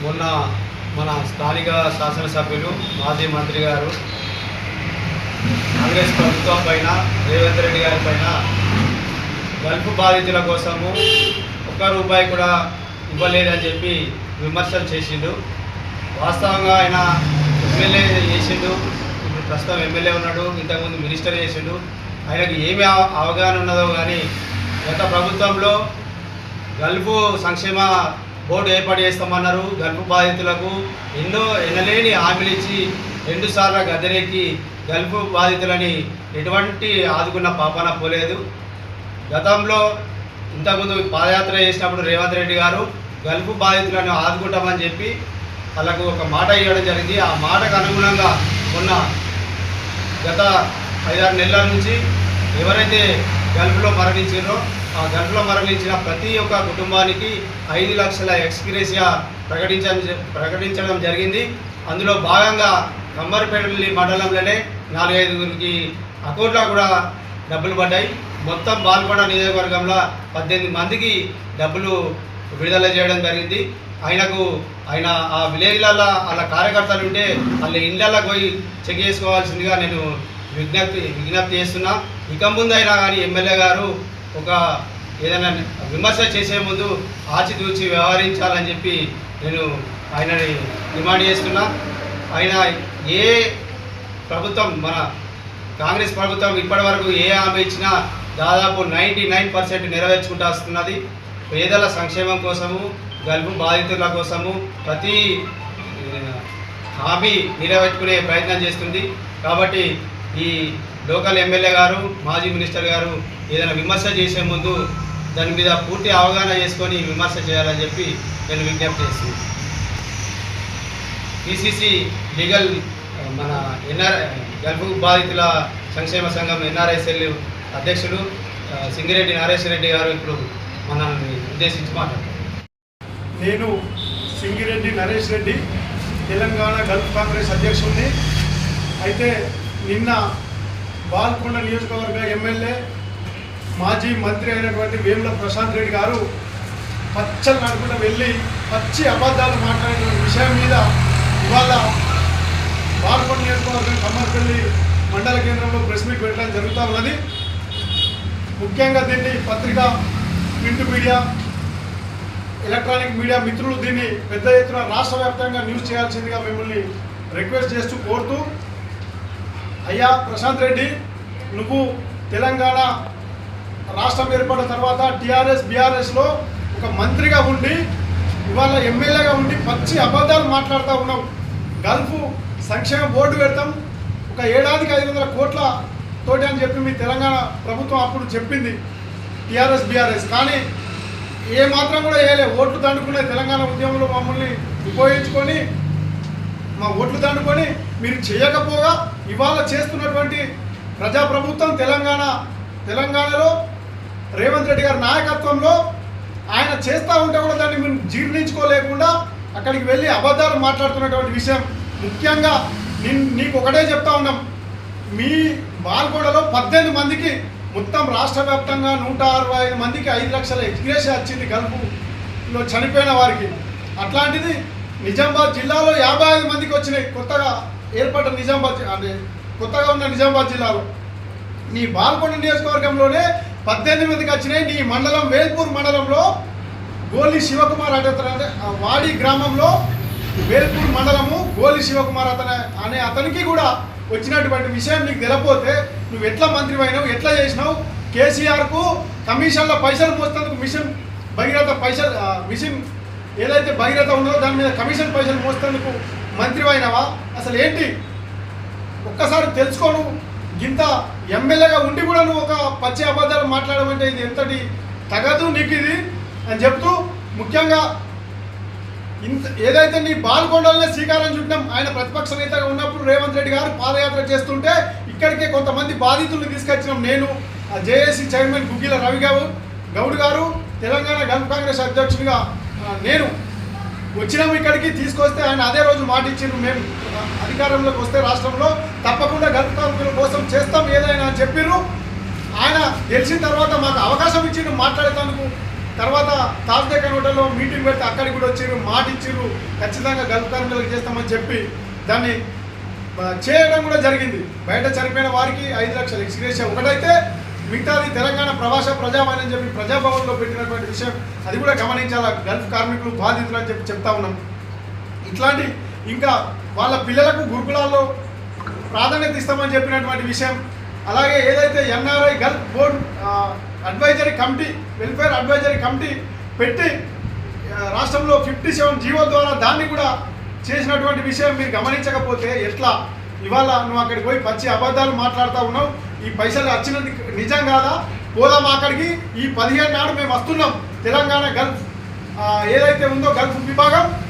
మొన్న మన స్థానిక శాసనసభ్యులు మాజీ మంత్రి గారు కాంగ్రెస్ ప్రభుత్వం పైన రేవంత్ రెడ్డి గారి పైన గల్ఫ్ బాధితుల కోసము ఒక్క రూపాయి కూడా ఇవ్వలేదని చెప్పి విమర్శలు చేసిండు. వాస్తవంగా ఆయన ఎమ్మెల్యే చేసిండు. ఇప్పుడు ప్రస్తుతం ఎమ్మెల్యే ఉన్నాడు ఇంతకుముందు మినిస్టర్ చేసిండు. ఆయనకు ఏమి అవగాహన ఉన్నదో కానీ గత ప్రభుత్వంలో గల్ఫ్ సంక్షేమ బోర్డు ఏర్పాటు చేస్తామన్నారు. గల్ఫ్ బాధితులకు ఎన్నో ఎనలేని హామీలు ఇచ్చి రెండుసార్లు గదిరెక్కి గల్ఫ్ బాధితులని ఎటువంటి ఆదుకున్న పాపన పోలేదు. గతంలో ఇంతకుముందు పాదయాత్ర చేసినప్పుడు రేవంత్ రెడ్డి గారు గల్ఫ్ బాధితులను ఆదుకుంటామని చెప్పి వాళ్ళకు ఒక మాట ఇవ్వడం జరిగింది. ఆ మాటకు అనుగుణంగా ఉన్న గత ఐదారు నెలల నుంచి ఎవరైతే గల్ఫ్లో మరణించారో ఆ గల్ఫ్లో మరణించిన ప్రతి ఒక్క కుటుంబానికి ఐదు లక్షల ఎక్స్గ్రేసియా ప్రకటించడం ప్రకటించడం జరిగింది. అందులో భాగంగా కమ్మరిపల్లి మండలంలోనే నాలుగైదుగురికి అకౌంట్లో కూడా డబ్బులు పడ్డాయి. మొత్తం బాల్కొండ నియోజకవర్గంలో పద్దెనిమిది మందికి డబ్బులు విడుదల చేయడం జరిగింది. ఆయనకు ఆయన ఆ విలేజ్లలో వాళ్ళ కార్యకర్తలు ఉంటే వాళ్ళ ఇళ్ళకి పోయి చెక్ చేసుకోవాల్సిందిగా నేను విజ్ఞప్తి విజ్ఞప్తి చేస్తున్నా. ఇక ముందు అయినా కానీ ఎమ్మెల్యే గారు ఒక ఏదైనా విమర్శ చేసే ముందు ఆచితూచి వ్యవహరించాలని చెప్పి నేను ఆయనని డిమాండ్ చేస్తున్నా. ఆయన ఏ ప్రభుత్వం మన కాంగ్రెస్ ప్రభుత్వం ఇప్పటి వరకు ఏ హామీ ఇచ్చినా దాదాపు నైంటీ నైన్ పర్సెంట్ నెరవేర్చుకుంటూ వస్తున్నది. పేదల సంక్షేమం కోసము గల్పు బాధితుల కోసము ప్రతి హామీ నెరవేర్చుకునే ప్రయత్నం చేస్తుంది. కాబట్టి ఈ లోకల్ ఎమ్మెల్యే గారు మాజీ మినిస్టర్ గారు ఏదైనా విమర్శ చేసే ముందు దాని మీద పూర్తి అవగాహన చేసుకొని విమర్శ చేయాలని చెప్పి నేను విజ్ఞప్తి చేస్తున్నాను. పిసిసి లీగల్ మన ఎన్ఆర్ గల్ఫ్ బాధితుల సంక్షేమ సంఘం ఎన్ఆర్ఎస్ఎల్ అధ్యక్షుడు సింగిరెడ్డి నారేశ్వర రెడ్డి గారు ఇప్పుడు మనల్ని ఉద్దేశించి మాట్లాడతారు నేను సింగిరెడ్డి నరేష్ రెడ్డి తెలంగాణ గల్ఫ్ కాంగ్రెస్ అధ్యక్షుడిని. అయితే నిన్న బాల్కొండ నియోజకవర్గ ఎమ్మెల్యే మాజీ మంత్రి అయినటువంటి వేముల ప్రశాంత్ రెడ్డి గారు పచ్చలు నడుపుకుంటూ వెళ్ళి పచ్చి అబద్ధాలు మాట్లాడిన విషయం మీద ఇవాళ బాల్కొండ నియోజకవర్గం కమ్మర్పల్లి మండల కేంద్రంలో ప్రెస్ మీట్ పెట్టడం జరుగుతూ ఉన్నది. ముఖ్యంగా దీన్ని పత్రిక ప్రింట్ మీడియా ఎలక్ట్రానిక్ మీడియా మిత్రులు దీన్ని పెద్ద ఎత్తున రాష్ట్ర వ్యాప్తంగా న్యూస్ చేయాల్సిందిగా మిమ్మల్ని రిక్వెస్ట్ చేస్తూ కోరుతూ అయ్యా ప్రశాంత్ రెడ్డి నువ్వు తెలంగాణ రాష్ట్రం ఏర్పడిన తర్వాత టీఆర్ఎస్ బీఆర్ఎస్లో ఒక మంత్రిగా ఉండి ఇవాళ ఎమ్మెల్యేగా ఉండి పచ్చి అబద్ధాలు మాట్లాడుతూ ఉన్నావు. గల్ఫ్ సంక్షేమ బోర్డు పెడతాం. ఒక ఏడాదికి ఐదు వందల కోట్ల తోటి అని చెప్పి మీ తెలంగాణ ప్రభుత్వం అప్పుడు చెప్పింది. TRS BRS. కానీ ఏ మాత్రం కూడా వేయలే. ఓట్లు దండుకునే తెలంగాణ ఉద్యమంలో మమ్మల్ని ఉపయోగించుకొని మా ఓట్లు దండుకొని మీరు చేయకపోగా ఇవాళ చేస్తున్నటువంటి ప్రజాప్రభుత్వం తెలంగాణ తెలంగాణలో రేవంత్ రెడ్డి గారి నాయకత్వంలో ఆయన చేస్తూ ఉంటే కూడా దాన్ని మేము జీర్ణించుకోలేకుండా అక్కడికి వెళ్ళి అబద్ధాలు మాట్లాడుతున్నటువంటి విషయం. ముఖ్యంగా నీకు ఒకటే చెప్తా ఉన్నాం. మీ బాల్గొడలో పద్దెనిమిది మందికి మొత్తం రాష్ట్ర వ్యాప్తంగా నూట అరవై ఐదు మందికి ఐదు లక్షల ఎక్స్గ్రేషన్ వచ్చింది గల్ఫ్లో చనిపోయిన వారికి. అట్లాంటిది నిజామాబాద్ జిల్లాలో యాభై ఐదు మందికి వచ్చినాయి. కొత్తగా ఏర్పడ్డ నిజామాబాద్ అంటే కొత్తగా ఉన్న నిజామాబాద్ జిల్లాలో. నీ బాల్కొండ నియోజకవర్గంలోనే పద్దెనిమిది మందికి వచ్చినాయి. నీ మండలం వేల్పూర్ మండలంలో గోలి శివకుమార్ అంటే అతను అంటే వాడి గ్రామంలో వేల్పూర్ మండలము గోలి శివకుమార్ అతను అనే అతనికి కూడా వచ్చినటువంటి విషయం నీకు తెలపోతే నువ్వు ఎట్లా మంత్రి అయినావు ఎట్లా చేసినావు? కేసీఆర్కు కమిషన్ల పైసలు పోస్తున్నందుకు మిషన్ భగీరథ పైసలు మిషన్ ఏదైతే భగీరథ ఉన్నదో దాని మీద కమిషన్ పైసలు మోస్తేందుకు మంత్రి అయినావా అసలు ఏంటి? ఒక్కసారి తెలుసుకోను. ఇంత ఎమ్మెల్యేగా ఉండి కూడా నువ్వు ఒక పచ్చి అబద్ధాలు మాట్లాడమంటే ఇది ఎంతటి తగదు నీకు ఇది? అని చెప్తూ ముఖ్యంగా ఇంత ఏదైతే నీ బాల్కొండలనే శ్రీకారం చుట్టినాం ఆయన ప్రతిపక్ష నేతగా ఉన్నప్పుడు రేవంత్ రెడ్డి గారు పాదయాత్ర చేస్తుంటే ఇక్కడికే కొంతమంది బాధితులను తీసుకొచ్చినాం నేను. ఆ జేఏసీ చైర్మన్ గుగ్గిల రవి గౌడ్ గౌడ్ గారు తెలంగాణ గల్ఫ్ కాంగ్రెస్ అధ్యక్షుడిగా నేను వచ్చినాము ఇక్కడికి తీసుకొస్తే ఆయన అదే రోజు మాట ఇచ్చిండ్రు. మేము అధికారంలోకి వస్తే రాష్ట్రంలో తప్పకుండా గల్ఫ్ కోసం చేస్తాం ఏదైనా అని చెప్పిర్రు. ఆయన గెలిచిన తర్వాత మాకు అవకాశం ఇచ్చిండు. మాట్లాడేటందుకు తర్వాత తాజ్డే హోటల్లో మీటింగ్ పెడితే అక్కడికి కూడా వచ్చిర్రు. మాట ఇచ్చిర్రు ఖచ్చితంగా గల్ఫ్ కార్మికులకు చేస్తామని చెప్పి దాన్ని చేయడం కూడా జరిగింది. బయట చనిపోయిన వారికి ఐదు లక్షలు. ఎక్స్గ్రేషన్ ఒకటైతే మిగతాది తెలంగాణ ప్రవాస ప్రజావాణి అని చెప్పి ప్రజాభవన్లో పెట్టినటువంటి విషయం అది కూడా గమనించాలా? గల్ఫ్ కార్మికులు బాధితులు అని చెప్పి చెప్తా ఉన్నాం. ఇట్లాంటి ఇంకా వాళ్ళ పిల్లలకు గురుకులాల్లో ప్రాధాన్యత ఇస్తామని చెప్పినటువంటి విషయం అలాగే ఏదైతే NRI Gulf board advisory committee welfare advisory committee పెట్టి రాష్ట్రంలో ఫిఫ్టీ సెవెన్ జీవో ద్వారా దాన్ని కూడా చేసినటువంటి విషయం మీరు గమనించకపోతే ఎట్లా? ఇవాళ నువ్వు అక్కడికి పోయి పచ్చి అబద్ధాలు మాట్లాడుతూ ఉన్నావు. ఈ పైసలు వచ్చినది నిజం కాదా? పోదాం అక్కడికి. ఈ పదిహేను నాడు మేము వస్తున్నాం. తెలంగాణ గల్ఫ్ ఏదైతే ఉందో గల్ఫ్ విభాగం.